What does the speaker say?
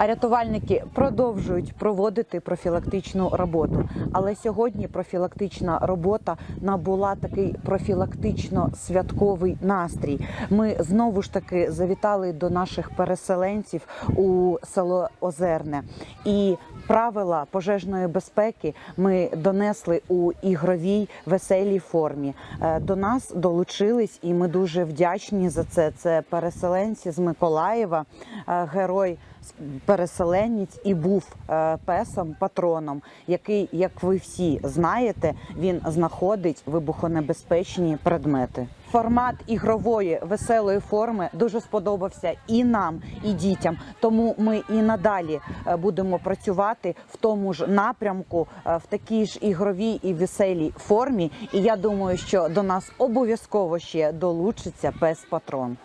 А рятувальники продовжують проводити профілактичну роботу. Але сьогодні профілактична робота набула такий профілактично-святковий настрій. Ми знову ж таки завітали до наших переселенців у село Озерне і. Правила пожежної безпеки ми донесли у ігровій веселій формі. Е, До нас долучились, і ми дуже вдячні за це. Це переселенці з Миколаєва, е, герой переселенець і був е, песом, патроном, який, як ви всі знаєте, він знаходить вибухонебезпечні предмети. Формат ігрової веселої форми дуже сподобався і нам, і дітям. Тому ми і надалі е, будемо працювати в тому ж напрямку, е, в такій ж ігровій і веселій формі. І я думаю, що до нас обов'язково ще долучиться пес патрон.